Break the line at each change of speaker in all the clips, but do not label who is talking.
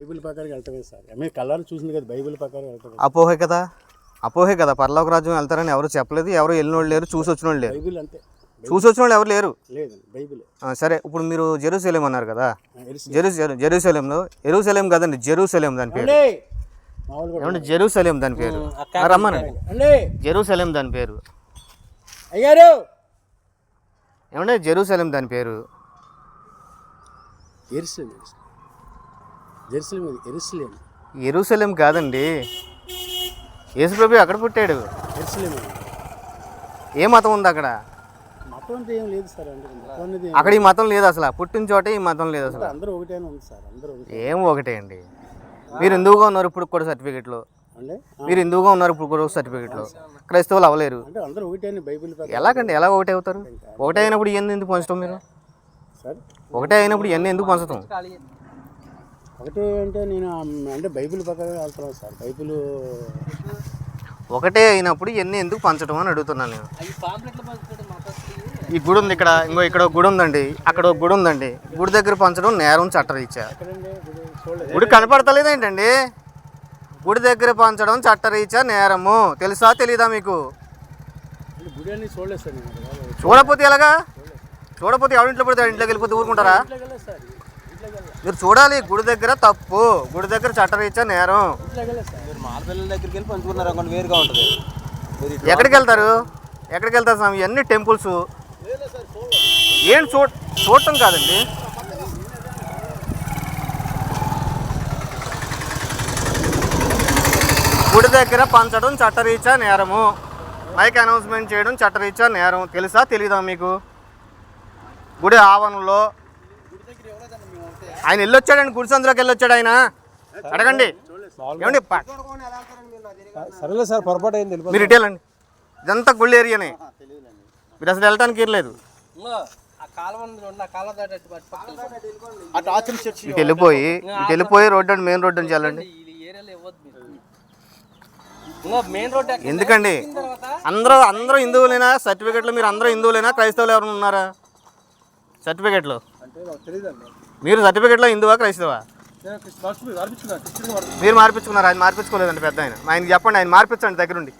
Bible ప్రకారం వెళ్తామే sir. మేము colour చూసింది కదా బైబిల్ ప్రకారం వెళ్తామే.
అపోహే కదా? అపోహే కదా పరలోక రాజ్యం వెళ్తారని ఎవరు చెప్పలేదు ఎవరు వెళ్ళిన వాళ్ళు లేరు చూసి వచ్చిన వాళ్ళు లేరు.
బైబిల్ అంతే.
చూసి వచ్చిన వాళ్ళు ఎవరు లేరు.
లేదండి బైబిల్.
సరే ఇప్పుడు మీరు జెరూసలేం అన్నారు కదా.
ఎరిసి
జెరూ జెరూసలేంలో ఎరుసలేం కదండి జెరూసలేం దాని పేరు. ఏమంటే జెరూసలేం దాని పేరు? రమ్మనండి జెరూసలేం దాని పేరు.
అయ్యారు?
ఏమంటే జెరూసలేం దాని పేరు?
ఎరుసలేం. జెరూసలేం ఎరుసలేం.
ఎరుసలేం కాదండి. యేసుప్రభు అక్కడ పుట్టాడు?
ఎరుసలేం
ఏ మతం ఉంది అక్కడ?
మతం అంటే ఏం లేదు సార్ అంటే
అక్కడ ఈ మతం లేదు అసలు. పుట్టిన చోట ఈ మతం లేదు అసలు.
అందరూ ఒకటే ఉంది సార్ అందరూ
ఏం ఒకటే అండి. మీరు హిందువుగా ఉన్నారు ఇప్పుడు కూడా సర్టిఫికెట్లో? మీరు హిందువుగా ఉన్నారు ఇప్పుడు కూడా సర్టిఫికెట్లో? క్రైస్తవులు అవ్వలేరు. ఎలాగండి? ఎలా ఒకటే అవుతారు? ఒకటే అయినప్పుడు ఇవన్నీ ఎందుకు పంచడం మీరు? ఒకటే అయినప్పుడు ఇవన్నీ ఎందుకు పంచడం
ఒకటే అంటే నేను అంటే బైబిల్ ప్రకారం వెళ్తున్నాను సార్. బైబిల్
ఒకటే అయినప్పుడు ఇవన్నీ ఎందుకు పంచడం అని అడుగుతున్నాను నేను. ఈ గుడి ఉంది ఇక్కడ ఇంకో ఇక్కడ ఒక గుడి ఉందండి. అక్కడ ఒక గుడి ఉందండి. గుడి దగ్గర పంచడం నేరం చట్టరీత్యా
గుడి
కనపడతలేదేంటండి గుడి దగ్గర పంచడం చట్టరీత్యా నేరము? తెలుసా తెలీదా మీకు. చూడకపోతే ఎలాగా? చూడకపోతే ఎవరింట్లో పడితే ఇంట్లోకి వెళ్ళిపోతే ఊరుకుంటారా
ఇంట్లోకి వెళ్ళలేదు సార్ ఇంట్లోకి వెళ్ళలేదు
మీరు చూడాలి గుడి దగ్గర తప్పు. గుడి దగ్గర చట్టరీత్యా నేరం.
మీరు దగ్గరికి వెళ్ళి పంచుకున్నారు వేరుగా ఉంటుంది.
ఎక్కడికి వెళ్తారు? ఎక్కడికి వెళ్తారు స్వామి? ఇవన్నీ టెంపుల్స్? ఏం చూ చూడటం కాదండి. గుడి దగ్గర పంచడం చట్టరీత్యా నేరము. మైక్ అనౌన్స్మెంట్ చేయడం చట్టరీత్యా నేరం. తెలుసా? తెలీదా మీకు? గుడి ఆవరణలో ఆయన వెళ్ళొచ్చాడండి గుడి సందులోకి వెళ్ళొచ్చాడు ఆయన. అడగండి. ఏమండి
సరేలే సార్ పొరపాటు అయింది
మీరు ఇటు వెళ్ళండి. ఇదంతా గుళ్ళ ఏరియానే. మీరు అసలు వెళ్ళటానికి ఇరలేదు ఇటు వెళ్ళిపోయి ఇటు వెళ్ళిపోయి రోడ్డు అండి మెయిన్ రోడ్డు నుంచి వెళ్ళండి
ఈ ఏరియాలో ఇవ్వద్దు మీరు ఇంకా మెయిన్ రోడ్ ఎక్కడ
ఎందుకండి? అందరూ అందరూ హిందువులేనా? సర్టిఫికెట్లో మీరు అందరూ హిందువులేనా? క్రైస్తవులు ఎవరైనా ఉన్నారా? సర్టిఫికెట్లో? మీరు సర్టిఫికెట్లో హిందువా క్రైస్తవా. మీరు మార్పించుకున్నారు ఆయన మార్పించుకోలేదండి పెద్ద ఆయన. ఆయనకి చెప్పండి ఆయన మార్పించండి దగ్గరుండి.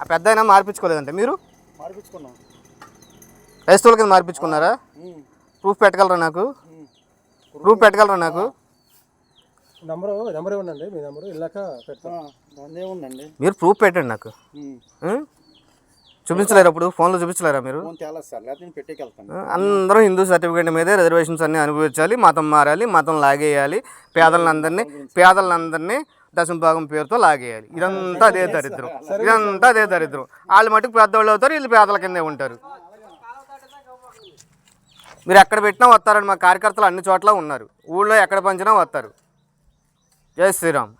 ఆ పెద్ద ఆయన మార్పించుకోలేదంటే మీరు?
మార్పించుకున్నాం
క్రైస్తవుల కింద మార్పించుకున్నారా ప్రూఫ్ పెట్టగలరా నాకు? ప్రూఫ్ పెట్టగలరా నాకు?
నెంబరు నెంబర్ ఇవ్వండి మీ నెంబరు.
ఏముందండి
మీరు ప్రూఫ్ పెట్టండి నాకు? చూపించలేరు అప్పుడు ఫోన్లో చూపించలేరా మీరు? అందరూ హిందూ సర్టిఫికేట్ మీదే రిజర్వేషన్స్ అన్ని అనుభవించాలి మతం మారాలి మతం లాగేయాలి పేదలందరినీ పేదలందరినీ దశమ భాగం పేరుతో లాగేయాలి. ఇదంతా అదే దరిద్రం ఇదంతా అదే దరిద్రం. వాళ్ళు మటుకు పెద్దవాళ్ళు అవుతారు వీళ్ళు పేదల కిందే ఉంటారు. మీరు ఎక్కడ పెట్టినా వస్తారండి మా కార్యకర్తలు అన్ని చోట్ల ఉన్నారు. ఊళ్ళో ఎక్కడ పంచినా వస్తారు. జై శ్రీరామ్.